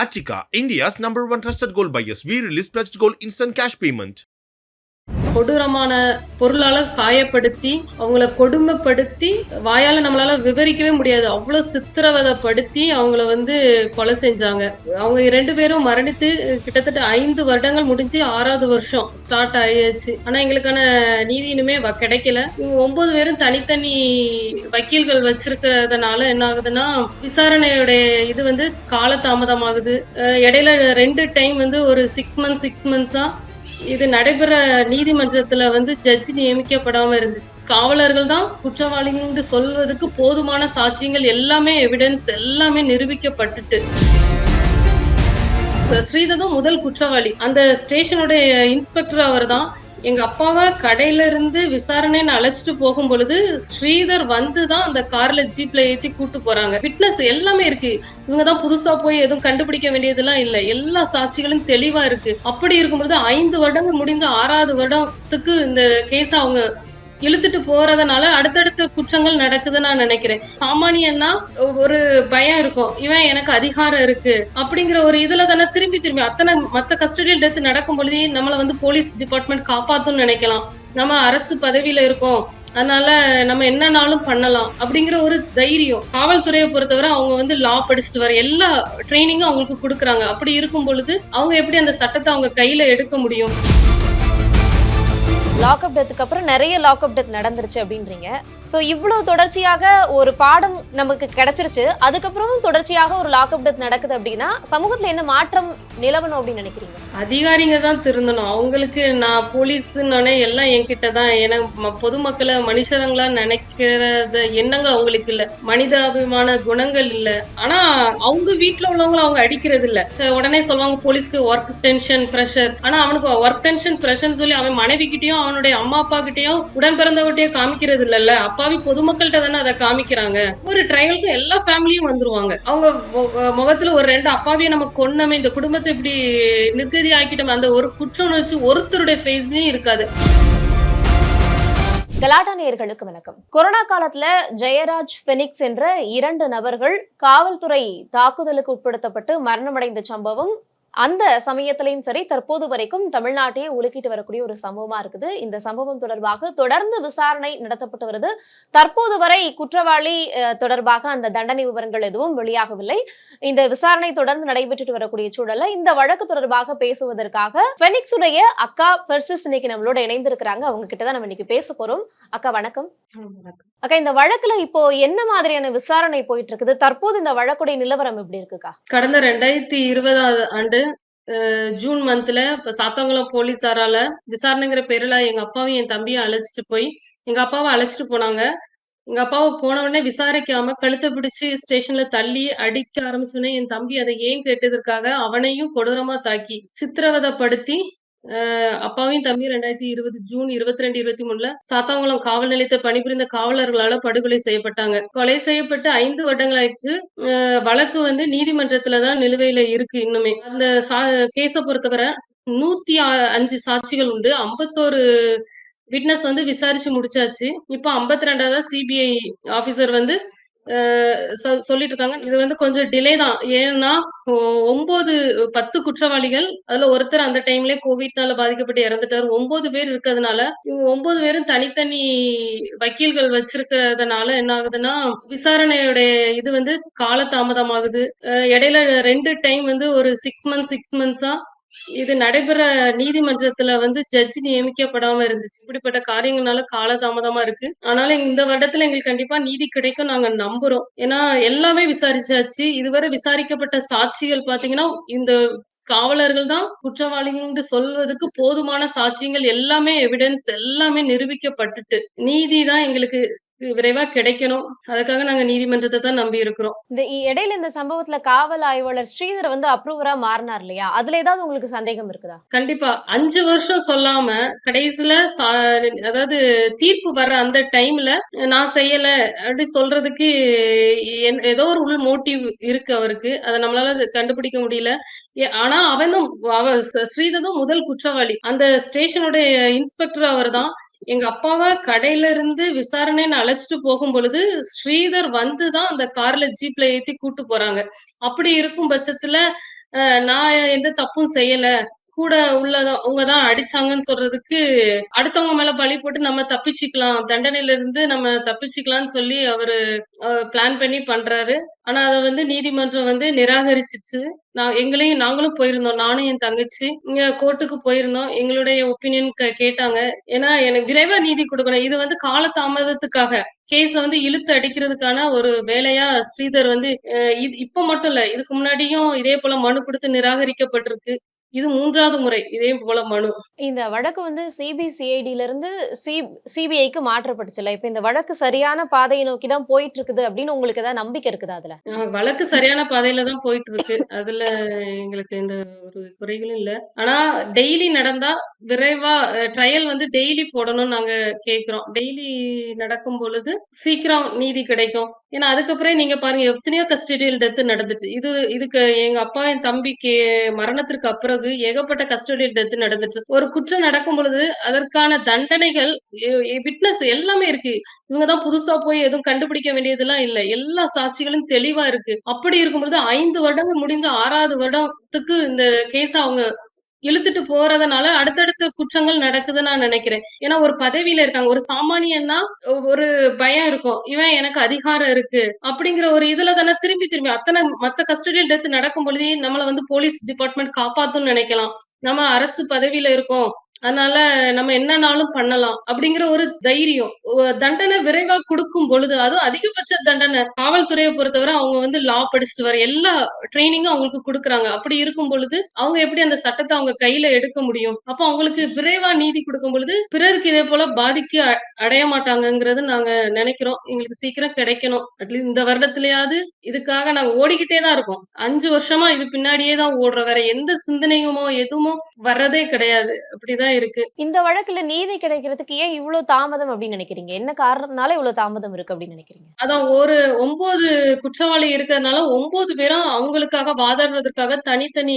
Achika, India's number one trusted gold buyers. We release pledged gold instant cash payment. கொடூரமான பொருளால காயப்படுத்தி அவங்கள கொடுமைப்படுத்தி வாயால நம்மளால விவரிக்கவே முடியாது. அவ்வளவு சித்திரவதைப்படுத்தி அவங்கள வந்து கொலை செஞ்சாங்க. அவங்க ரெண்டு பேரும் மரணித்து கிட்டத்தட்ட ஐந்து வருடங்கள் முடிஞ்சு ஆறாவது வருஷம் ஸ்டார்ட் ஆயாச்சு ஆனா எங்களுக்கான நீதி இனிமே வ- கிடைக்கல. இவங்க ஒன்பது பேரும் தனித்தனி வக்கீல்கள் வச்சிருக்கிறதுனால என்ன ஆகுதுன்னா விசாரணையுடைய இது வந்து காலதாமதமாகுது. இடையில ரெண்டு டைம் வந்து ஒரு சிக்ஸ் மந்த்ஸ் சிக்ஸ் மந்த்ஸா இது நடைபெற நீதிமன்றத்துல வந்து ஜட்ஜ் நியமிக்கப்படாம இருந்துச்சு. காவலர்கள் தான் குற்றவாளிகள் சொல்வதற்கு போதுமான சாட்சியங்கள் எல்லாமே எவிடன்ஸ் எல்லாமே நிரூபிக்கப்பட்டுட்டு. ஸ்ரீதரும் முதல் குற்றவாளி. அந்த ஸ்டேஷனுடைய இன்ஸ்பெக்டர் அவர் தான் எங்க அப்பாவை கடையில இருந்து விசாரணைன்னு அழைச்சிட்டு போகும் பொழுது ஸ்ரீதர் வந்து தான் அந்த கார்ல ஜீப்ல ஏத்தி கூட்டு போறாங்க. ஃபிட்னஸ் எல்லாமே இருக்கு. இவங்க தான் புதுசா போய் எதுவும் கண்டுபிடிக்க வேண்டியதெல்லாம் இல்ல. எல்லா சாட்சிகளும் தெளிவா இருக்கு. அப்படி இருக்கும்பொழுது ஐந்து வருடங்கள் முடிந்து ஆறாவது வருடத்துக்கு இந்த கேஸ் அவங்க இழுத்துட்டு போறதுனால அடுத்தடுத்த குற்றங்கள் நடக்குதுன்னு நான் நினைக்கிறேன். சாமானியன்னா ஒரு பயம் இருக்கும். இவன் எனக்கு அதிகாரம் இருக்கு அப்படிங்கிற ஒரு இதுல தானே திரும்பி திரும்பி அத்தனை மத்த கஸ்டடியல் டெத் நடக்கும் பொழுதே நம்மள வந்து போலீஸ் டிபார்ட்மெண்ட் காப்பாத்தும்னு நினைக்கலாம். நம்ம அரசு பதவியில இருக்கோம். அதனால நம்ம என்னனாலும் பண்ணலாம் அப்படிங்கிற ஒரு தைரியம். காவல்துறையை பொறுத்தவரை அவங்க வந்து லா படிச்சுட்டு வர எல்லா ட்ரைனிங்கும் அவங்களுக்கு கொடுக்குறாங்க. அப்படி இருக்கும் பொழுது அவங்க எப்படி அந்த சட்டத்தை அவங்க கையில எடுக்க முடியும்? லாக்அப் டெத்துக்கு அப்புறம் நிறைய லாக்அப் டெத் நடந்துருச்சு அப்படின்றீங்க. ஸோ இவ்வளோ தொடர்ச்சியாக ஒரு பாடம் நமக்கு கிடைச்சிருச்சு. அதுக்கப்புறமும் தொடர்ச்சியாக ஒரு லாக்அப் டெத் நடக்குது அப்படின்னா சமூகத்தில் என்ன மாற்றம் நிலவணும் அப்படின்னு நினைக்கிறீங்க? அதிகாரிங்க தான் திருந்தணும். அவங்களுக்கு நான் போலீஸ்னே எல்லாம் என்கிட்ட தான் ஏன்னா ம- பொதுமக்களை மனுஷங்களா நினைக்கிறத எண்ணங்கள் அவங்களுக்கு இல்ல. மனிதாபிமான குணங்கள் இல்ல. ஆனா அவங்க வீட்டுல உள்ளவங்களை அவங்க அடிக்கிறது இல்ல. உடனே சொல்லுவாங்க போலீஸ்க்கு ஒர்க் டென்ஷன் ப்ரெஷர் ஆனா அவனுக்கு ஒர்க் டென்ஷன் ப்ரெஷர் சொல்லி அவன் மனைவி கிட்டயும் அவனுடைய அம்மா அப்பா கிட்டயும் உடன் பிறந்தவகிட்டயும் காமிக்கிறது இல்லல்ல. அப்பாவி பொதுமக்கள்கிட்ட தானே அதை காமிக்கிறாங்க. ஒரு ட்ரையலுக்கும் எல்லா ஃபேமிலியும் வந்துருவாங்க. அவங்க முகத்துல ஒரு ரெண்டு அப்பாவியை நம்ம கொண்டமே இந்த குடும்பத்தை இப்படி சரி ஆக்கிட்டோம் அந்த ஒரு குற்ற உணர்ச்சி ஒருத்தருடைய ஃபேஸ்லயும் இருக்காது. கலாட்டா நேயர்களுக்கு வணக்கம். கொரோனா காலத்துல ஜெயராஜ் பெனிக்ஸ் என்ற இரண்டு நபர்கள் காவல்துறை தாக்குதலுக்கு உட்படுத்தப்பட்டு மரணமடைந்த சம்பவம் அந்த சமயத்திலையும் சரி தற்போது வரைக்கும் தமிழ்நாட்டையே உலுக்கிட்டு வரக்கூடிய ஒரு சம்பவமா இருக்குது. இந்த சம்பவம் தொடர்பாக தொடர்ந்து விசாரணை நடத்தப்பட்டு வருது. தற்போது வரை குற்றவாளி தொடர்பாக அந்த தண்டனை விவரங்கள் எதுவும் வெளியாகவில்லை. இந்த விசாரணை தொடர்ந்து நடைபெற்றுட்டு வரக்கூடிய சூழல்ல இந்த வழக்கு தொடர்பாக பேசுவதற்காக பெனிக்ஸ் உடைய அக்கா பெர்சிஸ் இன்னைக்கு நம்மளோட இணைந்திருக்கிறாங்க. அவங்க கிட்ட தான் நம்ம இன்னைக்கு பேச போறோம். அக்கா வணக்கம். அக்கா இந்த வழக்குல இப்போ என்ன மாதிரியான விசாரணை போயிட்டு இருக்குது? தற்போது இந்த வழக்குடைய நிலவரம் எப்படி இருக்குக்கா? கடந்த ரெண்டாயிரத்தி இருபதாவது ஆண்டு ஜூன் மந்த்ல இப்ப சாத்தங்குளம் போலீஸாரால விசாரணைங்கிற பேர்ல எங்க அப்பாவும் என் தம்பியும் அழைச்சிட்டு போய் எங்க அப்பாவை அழைச்சிட்டு போனாங்க. எங்க அப்பாவை போன உடனே விசாரிக்காம கழுத்தை பிடிச்சு ஸ்டேஷன்ல தள்ளி அடிக்க ஆரம்பிச்சோடனே என் தம்பி அதை ஏன் கேட்டதற்காக அவனையும் கொடூரமா தாக்கி சித்திரவதைப்படுத்தி அப்பாவையும் தம்பியும் ரெண்டாயிரத்தி இருபது ஜூன் இருபத்தி ரெண்டு இருபத்தி மூணுல சாத்தாங்குளம் காவல் நிலையத்தை பணிபுரிந்த காவலர்களால படுகொலை செய்யப்பட்டாங்க. கொலை செய்யப்பட்டு ஐந்து வருடங்கள் ஆயிடுச்சு வழக்கு வந்து நீதிமன்றத்துலதான் நிலுவையில இருக்கு இன்னுமே. அந்த கேஸை பொறுத்தவரை நூத்தி அஞ்சு சாட்சிகள் உண்டு. ஐம்பத்தோரு விட்னஸ் வந்து விசாரிச்சு முடிச்சாச்சு. இப்போ ஐம்பத்தி ரெண்டாவது சிபிஐ ஆபீசர் வந்து சொல்லிட்டு இருக்காங்க இது வந்து கொஞ்சம் டிலே தான். ஏன்னா ஒன்பது பத்து குற்றவாளிகள் அதுல ஒருத்தர் அந்த டைம்ல கோவிட்னால பாதிக்கப்பட்டு இறந்துட்டார். ஒன்பது பேர் இருக்கிறதுனால இவங்க ஒன்பது பேரும் தனித்தனி வக்கீல்கள் வச்சிருக்கிறதுனால என்ன ஆகுதுன்னா விசாரணையுடைய இது வந்து காலதாமதமாகுது. இடையில ரெண்டு டைம் வந்து ஒரு சிக்ஸ் மந்த்ஸ் சிக்ஸ் மந்த்ஸா இது நடைபெற நீதிமன்றத்துல வந்து ஜட்ஜ் நியமிக்கப்படாம இருந்துச்சு. இப்படிப்பட்ட காரியங்கள்னால காலதாமதமா இருக்கு. ஆனாலும் இந்த வருடத்துல எங்களுக்கு கண்டிப்பா நீதி கிடைக்கும் நாங்க நம்புறோம். ஏன்னா எல்லாமே விசாரிச்சாச்சு. இதுவரை விசாரிக்கப்பட்ட சாட்சிகள் பாத்தீங்கன்னா இந்த காவலர்கள் தான் குற்றவாளிகள் சொல்வதற்கு போதுமான சாட்சியங்கள் எல்லாமே எவிடன்ஸ் எல்லாமே நிரூபிக்கப்பட்டுட்டு நீதி தான் எங்களுக்கு விரைவா கிடைக்கணும். அதுக்காக நாங்க நீதிமன்றத்தை தான் நம்பி இருக்கிறோம். இந்த இடையில இந்த சம்பவத்துல காவல் ஆய்வாளர் ஸ்ரீதர் வந்து அப்ரூவரா மாறினார் இல்லையா? அதுல ஏதாவது உங்களுக்கு சந்தேகம் இருக்குதா? கண்டிப்பா. அஞ்சு வருஷம் சொல்லாம கடைசியில அதாவது தீர்ப்பு வர்ற அந்த டைம்ல நான் செய்யல அப்படி சொல்றதுக்கு ஏதோ ஒரு உள் மோட்டிவ் இருக்கு அவருக்கு. அதை நம்மளால கண்டுபிடிக்க முடியல. ஆனா அவனும் அவ ஸ்ரீதரும் முதல் குற்றவாளி. அந்த ஸ்டேஷனுடைய இன்ஸ்பெக்டர் அவர் தான் எங்க அப்பாவை கடையில இருந்து விசாரணைன்னு அழைச்சிட்டு போகும் பொழுது ஸ்ரீதர் வந்துதான் அந்த கார்ல ஜீப்ல ஏத்தி கூட்டு போறாங்க. அப்படி இருக்கும் பட்சத்துல நான் எந்த தப்பும் செய்யல. கூட உள்ளதான் தான் அடிச்சாங்கன்னு சொல்றதுக்கு அடுத்தவங்க மேல பழி போட்டு நம்ம தப்பிச்சுக்கலாம். தண்டனையில இருந்து நம்ம தப்பிச்சுக்கலாம்னு சொல்லி அவரு பிளான் பண்ணி பண்றாரு. ஆனா அதை வந்து நீதிமன்றம் வந்து நிராகரிச்சிச்சு. நான் எங்களையும் நாங்களும் போயிருந்தோம். நானும் என் தங்கச்சி. இங்க கோர்ட்டுக்கு போயிருந்தோம். எங்களுடைய ஒப்பீனியன் கேட்டாங்க. ஏன்னா எனக்கு விரைவா நீதி கொடுக்கணும். இது வந்து காலதாமதத்துக்காக. கேஸ வந்து இழுத்து அடிக்கிறதுக்கான ஒரு வேலையா ஸ்ரீதர் வந்து இது இப்ப மட்டும் இல்ல. இதுக்கு முன்னாடியும் இதே போல மனு கொடுத்து நிராகரிக்கப்பட்டிருக்கு. இது மூன்றாவது முறை இதே போல மனு. இந்த வழக்கு வந்து சிபிசிஐடில இருந்து சி சிபிஐக்கு மாற்றப்பட்டுச்சுல இப்ப இந்த வழக்கு சரியான பாதையை நோக்கி தான் போயிட்டு இருக்குது அப்படின்னு உங்களுக்கு ஏதாவது நம்பிக்கை இருக்குதா அதுல? வழக்கு சரியான பாதையில தான் போயிட்டு இருக்கு அதுல எங்களுக்கு எந்த ஒரு குறைகளும் இல்ல. ஆனா டெய்லி நடந்தா விரைவா ட்ரையல் வந்து டெய்லி போடணும்னு நாங்க கேக்குறோம். டெய்லி நடக்கும் பொழுது சீக்கிரம் நீதி கிடைக்கும். ஏன்னா அதுக்கப்புறம் நீங்க பாருங்க எத்தனையோ கஸ்டடியல் டெத் நடந்துச்சு. இது இதுக்கு எங்க அப்பா என் தம்பிக்கு மரணத்திற்கு அப்புறம் ஏகப்பட்ட கஸ்டடியல் டெத் நடந்துச்சு. ஒரு குற்றம் நடக்கும் பொழுது அதற்கான தண்டனைகள் விட்னஸ் எல்லாமே இருக்கு. இவங்கதான் புதுசா போய் எதுவும் கண்டுபிடிக்க வேண்டியதெல்லாம் இல்ல. எல்லா சாட்சிகளும் தெளிவா இருக்கு. அப்படி இருக்கும்பொழுது ஐந்து வருடங்கள் முடிந்த ஆறாவது வருடத்துக்கு இந்த கேஸ் அவங்க இழுத்துட்டு போறதுனால அடுத்தடுத்த குற்றங்கள் நடக்குதுன்னு நான் நினைக்கிறேன். ஏன்னா ஒரு பதவியில இருக்காங்க. ஒரு சாமானியன்னா ஒரு பயம் இருக்கும். இவன் எனக்கு அதிகாரம் இருக்கு. அப்படிங்கிற ஒரு இதுல தானே திரும்பி திரும்பி அத்தனை மத்த கஸ்டடியல் டெத் நடக்கும் பொழுதே நம்மள வந்து போலீஸ் டிபார்ட்மெண்ட் காப்பாத்தும்னு நினைக்கலாம். நம்ம அரசு பதவியில இருக்கோம். அதனால நம்ம என்னனாலும் பண்ணலாம் அப்படிங்கிற ஒரு தைரியம். தண்டனை விரைவா கொடுக்கும் பொழுது அதுவும் அதிகபட்ச தண்டனை காவல்துறையை பொறுத்தவரை அவங்க வந்து லா படிச்சுட்டு வர எல்லா ட்ரைனிங்கும் அவங்களுக்கு கொடுக்குறாங்க. அப்படி இருக்கும் பொழுது அவங்க எப்படி அந்த சட்டத்தை அவங்க கையில எடுக்க முடியும்? அப்போ அவங்களுக்கு விரைவா நீதி கொடுக்கும் பொழுது பிறருக்கு இதே போல பாதிக்க அடைய மாட்டாங்கங்கிறது நாங்க நினைக்கிறோம். எங்களுக்கு சீக்கிரம் கிடைக்கணும். அட்லீஸ்ட் இந்த வருடத்திலேயாவது இதுக்காக நாங்க ஓடிக்கிட்டே தான் இருக்கோம். அஞ்சு வருஷமா இது பின்னாடியே தான் ஓடுற வேற எந்த சிந்தனையுமோ எதுவுமோ வர்றதே கிடையாது. அப்படிதான் இருக்கு. இந்த வழக்குல நீதி கிடைக்கிறதுக்கு ஏன் இவ்வளவு தாமதம் அப்படின்னு நினைக்கிறீங்க? என்ன காரணத்தினால இவ்வளவு தாமதம் இருக்கு அப்படின்னு நினைக்கிறீங்க? அதான் ஒரு ஒன்பது குற்றவாளி இருக்கிறதுனால ஒன்பது பேரும் அவங்களுக்காக வாதாடுறதுக்காக தனித்தனி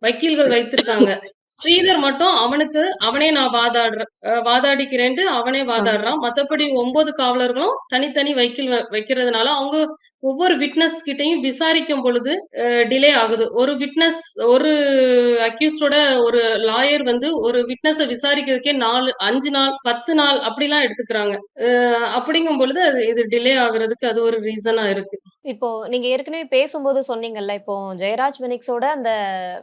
வக்கீல்கள் வைத்திருக்காங்க. ஸ்ரீதர் மட்டும் அவனுக்கு அவனே நான் வாதாடுற வாதாடிக்கிறேன்ட்டு அவனே வாதாடுறான். மத்தபடி ஒன்பது காவலர்களும் தனித்தனி வக்கீல் வ- வைக்கிறதுனால அவங்க ஒவ்வொரு விட்னஸ் கிட்டையும் விசாரிக்கும் பொழுது டிலே ஆகுது. ஒரு விட்னஸ் ஒரு அக்யூஸ்டோட ஒரு லாயர் வந்து ஒரு விட்னஸ விசாரிக்கிறதுக்கே நாலு அஞ்சு நாள் பத்து நாள் அப்படிலாம் எடுத்துக்கிறாங்க. அப்படிங்கும் பொழுது அது இது டிலே ஆகுறதுக்கு அது ஒரு ரீசனா இருக்கு. இப்போ நீங்க ஏற்கனவே பேசும்போது சொன்னீங்கல்ல இப்போ ஜெயராஜ் பெனிக்ஸோட அந்த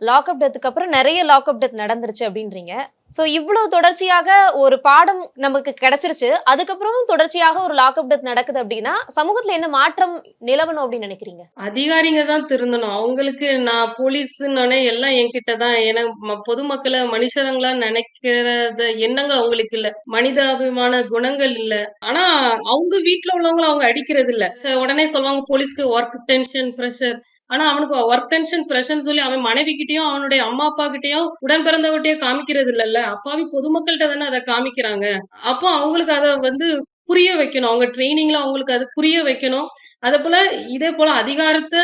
லாக்அப் டெத்துக்கு அப்புறம் நிறைய லாக்அப் டெத் நடந்துருச்சு அப்படின்றீங்க. சோ இவ்வளவு தொடர்ச்சியாக ஒரு பாடம் நமக்கு கிடைச்சிருச்சு. அதுக்கப்புறமும் தொடர்ச்சியாக ஒரு லாக்அப் டெத் நடக்குது அப்படின்னா சமூகத்துல என்ன மாற்றம் நிலவணும் அப்படின்னு நினைக்கிறீங்க? அதிகாரிங்க தான் திருந்தணும். அவங்களுக்கு நான் போலீஸ்னே எல்லாம் என்கிட்ட தான். ஏன்னா பொதுமக்களை மனுஷங்களா நினைக்கிறத எண்ணங்கள் அவங்களுக்கு இல்ல. மனிதாபிமான குணங்கள் இல்ல. ஆனா அவங்க வீட்டுல உள்ளவங்களை அவங்க அடிக்கிறது இல்ல உடனே சொல்லுவாங்க போலீஸ்க்கு ஒர்க் டென்ஷன் ப்ரெஷர் ஆனா அவனுக்கு ஒர்க் டென்ஷன் பிரஷன் சொல்லி அவன் மனைவி கிட்டயும் அவனுடைய அம்மா அப்பா கிட்டயும் உடன் பிறந்தவகிட்டயும் காமிக்கிறது இல்லல்ல. அப்பாவி பொதுமக்கள்கிட்ட தானே அதை காமிக்கிறாங்க. அப்போ அவங்களுக்கு அதை வந்து புரிய வைக்கணும். அவங்க ட்ரைனிங்ல அவங்களுக்கு அது புரிய வைக்கணும். அதே போல இதே போல அதிகாரத்தை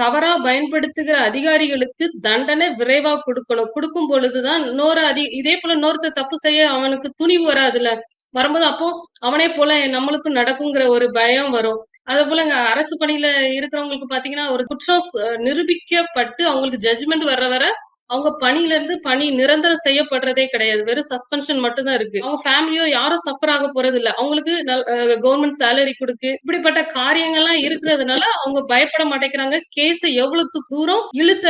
தவறா பயன்படுத்துகிற அதிகாரிகளுக்கு தண்டனை விரைவா கொடுக்கணும். கொடுக்கும் பொழுதுதான் இன்னொரு அதி இதே போல இன்னொருத்தர் தப்பு செய்ய அவனுக்கு துணிவு வராதுல வரும்போது அப்போ அவனே போல நம்மளுக்கும் நடக்குங்கிற ஒரு பயம் வரும். அதே போல இங்க அரசு பணியில இருக்கிறவங்களுக்கு பாத்தீங்கன்னா ஒரு குற்றம் நிரூபிக்கப்பட்டு அவங்களுக்கு ஜட்ஜ்மெண்ட் வர்ற வர அவங்க பணியில இருந்து பணி நிரந்தரம் செய்யப்படுறதே கிடையாது. வெறும் சஸ்பென்ஷன் மட்டும் தான் இருக்கு. அவங்க ஃபேமிலியோ யாரும் சஃபர் ஆக போறது இல்ல அவங்களுக்கு கவர்மெண்ட் சேலரி கொடுக்கு இப்படிப்பட்ட காரியங்கள்லாம் இருக்கிறதுனால அவங்க பயப்பட மாட்டேங்கிறாங்க. கேஸ எவ்வளவு தூரம் இழுத்த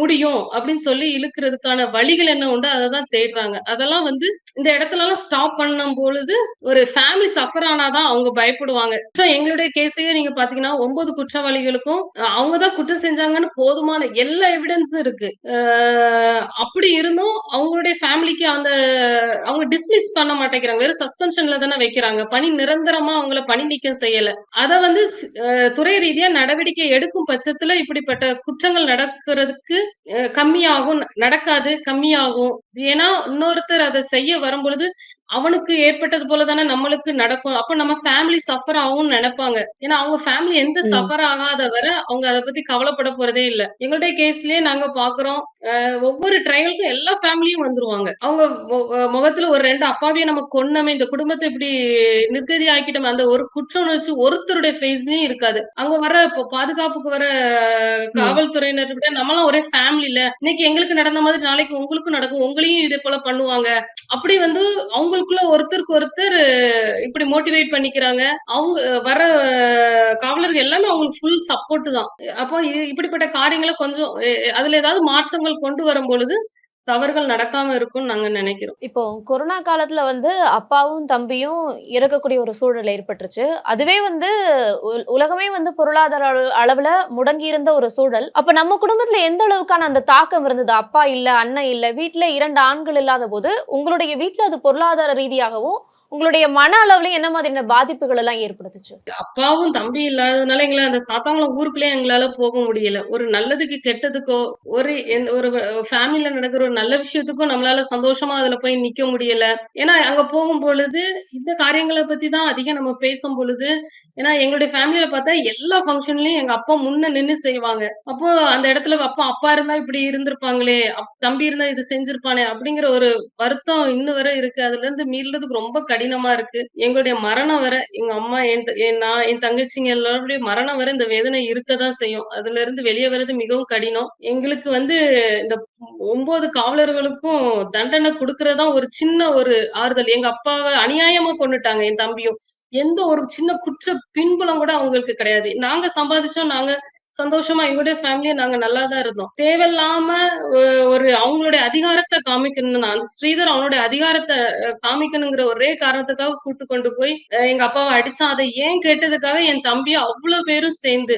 முடியும் அப்படின்னு சொல்லி இழுக்கிறதுக்கான வழிகள் என்ன உண்டு அதை தான் தேடுறாங்க. அதெல்லாம் வந்து இந்த இடத்துல எல்லாம் ஸ்டாப் பண்ணும் பொழுது ஒரு ஃபேமிலி சஃபர் ஆனாதான் அவங்க பயப்படுவாங்க. எங்களுடைய கேஸையே நீங்க பாத்தீங்கன்னா ஒன்பது குற்றவாளிகளுக்கும் அவங்க அவங்கதான் குற்றம் செஞ்சாங்கன்னு போதுமான எல்லா எவிடன்ஸும் இருக்கு. அப்படி இருந்தும் அவங்களுடைய ஃபேமிலிக்கு அந்த அவங்க டிஸ்மிஸ் பண்ண மாட்டேங்கிறாங்க. வெறும் சஸ்பென்ஷன்ல தானே வைக்கிறாங்க. பணி நிரந்தரமா அவங்கள பணி நீக்கம் செய்யல. அத வந்து துறை ரீதியா நடவடிக்கை எடுக்கும் பட்சத்துல இப்படிப்பட்ட குற்றங்கள் நடக்கிறதுக்கு கம்மியாகும். நடக்காது கம்மியாகும். ஏன்னா இன்னொருத்தர் அதை செய்ய வரும்பொழுது அவனுக்கு ஏற்பட்டது போல தானே நம்மளுக்கு நடக்கும். அப்ப நம்ம ஃபேமிலி சஃபர் ஆகும்னு நினைப்பாங்க. ஏன்னா அவங்க ஃபேமிலி எந்த. சஃபர் ஆகாத வரை அவங்க அதை பத்தி கவலைப்பட போறதே இல்ல. எங்களுடைய கேஸ்லயே நாங்க பாக்குறோம். ஒவ்வொரு ட்ரையலுக்கும் எல்லா ஃபேமிலியும் வந்துருவாங்க. அவங்க முகத்துல ஒரு ரெண்டு அப்பாவியை நம்ம கொன்னமே இந்த குடும்பத்தை இப்படி நிர்கதி ஆக்கிட்டோம் அந்த ஒரு குற்ற உணர்ச்சி ஒருத்தருடைய ஃபேஸ்லயும் இருக்காது. அங்க வர பாதுகாப்புக்கு வர காவல்துறையினர் விட நம்மளாம் ஒரே ஃபேமிலில இன்னைக்கு எங்களுக்கு நடந்த மாதிரி நாளைக்கு உங்களுக்கும் நடக்கும். உங்களையும் இதே போல பண்ணுவாங்க. அப்படி வந்து அவங்களுக்குள்ள ஒருத்தருக்கு ஒருத்தர் இப்படி மோட்டிவேட் பண்ணிக்கிறாங்க. அவங்க வர காவலர்கள் எல்லாமே அவங்களுக்கு ஃபுல் சப்போர்ட் தான். அப்போ இப்படிப்பட்ட காரியங்களை கொஞ்சம் அதுல ஏதாவது மாற்றங்கள் கொண்டு வரும் பொழுது தவறுகள் நடக்காம இருக்கும்னு நாங்க நினைக்கிறோம். இப்போ கொரோனா காலத்துல வந்து அப்பாவும் தம்பியும் இறக்கக்கூடிய ஒரு சூழல் ஏற்பட்டுருச்சு. அதுவே வந்து உ- உலகமே வந்து பொருளாதார அளவு- அளவுல முடங்கி இருந்த ஒரு சூழல். அப்ப நம்ம குடும்பத்துல எந்த அளவுக்கான அந்த தாக்கம் இருந்தது? அப்பா இல்ல அண்ணன் இல்ல வீட்ல இரண்டு ஆண்கள் இல்லாத போது உங்களுடைய வீட்ல அது பொருளாதார ரீதியாகவும் உங்களுடைய மன அளவுலயும் என்ன மாதிரியான பாதிப்புகள் எல்லாம் ஏற்படுத்துச்சு? அப்பாவும் தம்பி இல்லாததுனால எங்களை அந்த சாத்தாங்கள ஊருக்குள்ளே எங்களால போக முடியல. ஒரு நல்லதுக்கு கெட்டதுக்கோ ஒரு எந்த- ஒரு ஃபேமிலியில நடக்கிற ஒரு நல்ல விஷயத்துக்கும் நம்மளால சந்தோஷமா அதுல போய் நிக்க முடியல. ஏன்னா அங்க போகும் பொழுது இந்த காரியங்களை பத்தி தான் அதிகம் நம்ம பேசும் பொழுது ஏன்னா எங்களுடைய ஃபேமிலியில பார்த்தா எல்லா ஃபங்க்ஷன்லயும் எங்க அப்பா முன்ன நின்னு செய்வாங்க. அப்போ அந்த இடத்துல அப்பா அப்பா இருந்தா இப்படி இருந்திருப்பாங்களே அப்- தம்பி இருந்தா இது செஞ்சிருப்பானே அப்படிங்கிற ஒரு வருத்தம் இன்னும் வரை இருக்கு. அதுல இருந்து மீறதுக்கு ரொம்ப கடினமா. கடினமா இருக்கு. எங்களுடைய மரணம் வர எங்க அம்மா என் த- என் நான் என் தங்கச்சிங்க எல்லாருடைய மரணம் வர இந்த வேதனை இருக்கதான் செய்யும். அதுல இருந்து வெளியே வர்றது மிகவும் கடினம். எங்களுக்கு வந்து இந்த ஒன்பது காவலர்களுக்கும் தண்டனை கொடுக்கறதா ஒரு சின்ன ஒரு ஆறுதல். எங்க அப்பாவை அநியாயமா கொண்டுட்டாங்க என் தம்பியும். எந்த ஒரு சின்ன குற்ற பின்புலம் கூட அவங்களுக்கு கிடையாது. நாங்க சம்பாதிச்சோம் நாங்க சந்தோஷமா எங்களுடைய ஃபேமிலியை நாங்க நல்லா தான் இருந்தோம். தேவையில்லாம ஒரு அவங்களுடைய அதிகாரத்தை காமிக்கணும் அந்த ஸ்ரீதர் அவனுடைய அதிகாரத்தை காமிக்கணுங்கிற ஒரே காரணத்துக்காக கூட்டு கொண்டு போய் எங்க அப்பாவை அடிச்சான். அதை ஏன் கேட்டதுக்காக என் தம்பி அவ்வளவு பேரும் சேர்ந்து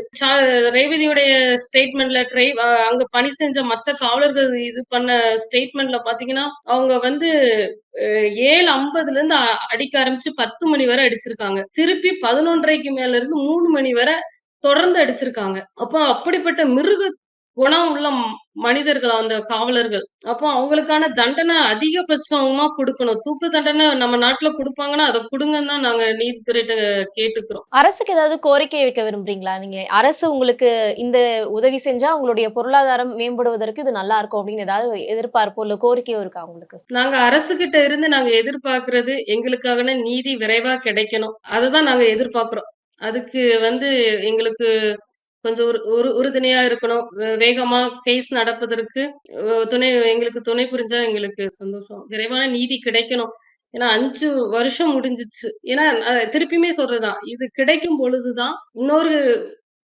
ரேவதியுடைய ஸ்டேட்மெண்ட்ல ட்ரை அங்க பணி செஞ்ச மற்ற காவலர்கள் இது பண்ண ஸ்டேட்மெண்ட்ல பாத்தீங்கன்னா அவங்க வந்து ஏழு ஐம்பதுல இருந்து அடிக்க ஆரம்பிச்சு பத்து மணி வரை அடிச்சிருக்காங்க. திருப்பி பதினொன்றரைக்கு மேல இருந்து மூணு மணி வரை தொடர்ந்து அடிச்சிருக்காங்க. அப்போ அப்படிப்பட்ட மிருக குணம் உள்ள மனிதர்கள் அந்த காவலர்கள். அப்போ அவங்களுக்கான தண்டனை அதிகபட்சமா கொடுக்கணும். தூக்கு தண்டனை நம்ம நாட்டுல கொடுப்பாங்கன்னா அதை கொடுங்கன்னு தான் நாங்க நீதித்துறையிட்ட கேட்டுக்கிறோம். அரசுக்கு ஏதாவது கோரிக்கை வைக்க விரும்புறீங்களா? நீங்க அரசு உங்களுக்கு இந்த உதவி செஞ்சா உங்களுடைய பொருளாதாரம் மேம்படுவதற்கு இது நல்லா இருக்கும் அப்படின்னு ஏதாவது எதிர்பார்ப்போ இல்ல கோரிக்கையோ இருக்கா உங்களுக்கு? நாங்க அரசு கிட்ட இருந்து நாங்க எதிர்பார்க்கிறது எங்களுக்கான நீதி விரைவா கிடைக்கணும். அதுதான் நாங்க எதிர்பார்க்கிறோம். அதுக்கு வந்து எங்களுக்கு கொஞ்சம் ஒரு ஒரு உறுதுணையா இருக்கணும். வேகமா கேஸ் நடப்பதற்கு துணை எங்களுக்கு துணை புரிஞ்சா எங்களுக்கு சந்தோஷம். விரைவான நீதி கிடைக்கணும். ஏன்னா அஞ்சு வருஷம் முடிஞ்சிச்சு. ஏன்னா திருப்பியுமே சொல்றதுதான். இது கிடைக்கும் பொழுதுதான் இன்னொரு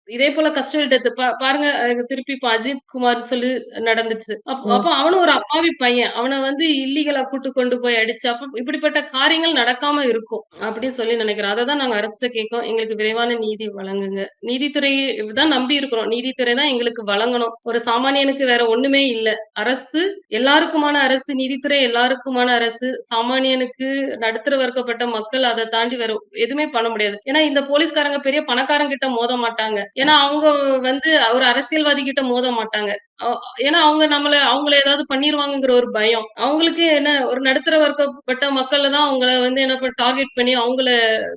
இதே போல கஸ்டடி டெத் பாருங்க திருப்பி இப்ப அஜித் குமார் சொல்லி நடந்துச்சு. அப்ப அவனும் ஒரு அப்பாவி பையன். அவனை வந்து இல்லீகலா கூட்டு கொண்டு போய் அடிச்சு அப்ப இப்படிப்பட்ட காரியங்கள் நடக்காம இருக்கும் அப்படின்னு சொல்லி நினைக்கிறேன். அதை தான் நாங்க அரசிட்ட கேட்கோம் எங்களுக்கு விரைவான நீதி வழங்குங்க. நீதித்துறை தான் நம்பி இருக்கிறோம். நீதித்துறை தான் எங்களுக்கு வழங்கணும். ஒரு சாமானியனுக்கு வேற ஒண்ணுமே இல்ல. அரசு எல்லாருக்குமான அரசு நீதித்துறை எல்லாருக்குமான அரசு சாமானியனுக்கு நடுத்தர வர்க்கப்பட்ட மக்கள் அதை தாண்டி வேற எதுவுமே பண்ண முடியாது. ஏன்னா இந்த போலீஸ்காரங்க பெரிய பணக்காரங்க கிட்ட மோத மாட்டாங்க. ஏன்னா அவங்க வந்து ஒரு அரசியல்வாதி கிட்ட மோத மாட்டாங்க. ஏன்னா அவங்க நம்மள அவங்கள ஏதாவது பண்ணிருவாங்கங்கிற ஒரு பயம். அவங்களுக்கு என்ன ஒரு நடுத்தர வர்க்கப்பட்ட மக்கள்ல தான் அவங்கள வந்து என்ன டார்கெட் பண்ணி அவங்கள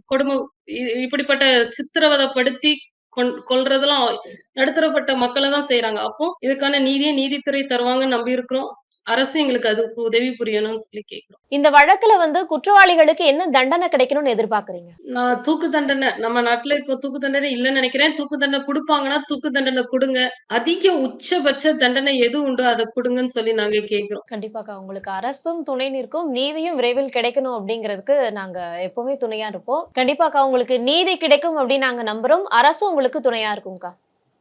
கொடுமை இ- இப்படிப்பட்ட சித்திரவதைப்படுத்தி கொள்றதெல்லாம் நடுத்தரப்பட்ட மக்களை தான் செய்யறாங்க அப்போ இதுக்கான நீதியை நீதித்துறை தருவாங்கன்னு நம்பி இருக்கிறோம் அரசு எங்களுக்கு அதுக்கு உதவி புரியணும்னு சொல்லி கேட்கிறோம் இந்த வழக்குல வந்து குற்றவாளிகளுக்கு என்ன தண்டனை கிடைக்கணும்னு எதிர்பார்க்கறீங்க? நான் தூக்கு தண்டனை நம்ம நாட்டுல இப்போ தூக்கு தண்டனை இல்லைன்னு நினைக்கிறேன். தூக்கு தண்டனை கொடுப்பாங்கன்னா தூக்கு தண்டனை கொடுங்க. அதிக உச்சபட்ச தண்டனை எது உண்டோ அதை கொடுங்கன்னு சொல்லி நாங்க கேட்கிறோம் கண்டிப்பாக்கா உங்களுக்கு அரசும் துணை நிற்கும். நீதியும் விரைவில் கிடைக்கணும் அப்படிங்கிறதுக்கு நாங்க எப்பவுமே துணையா இருப்போம். கண்டிப்பாக்கா உங்களுக்கு நீதி கிடைக்கும் அப்படின்னு நாங்க நம்புறோம். அரசும் உங்களுக்கு துணையா இருக்கும்க்கா.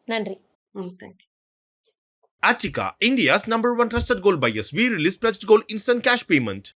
நன்றி. ம் thank you. Achika, India's number one trusted gold buyers. We release pledged gold instant cash payment.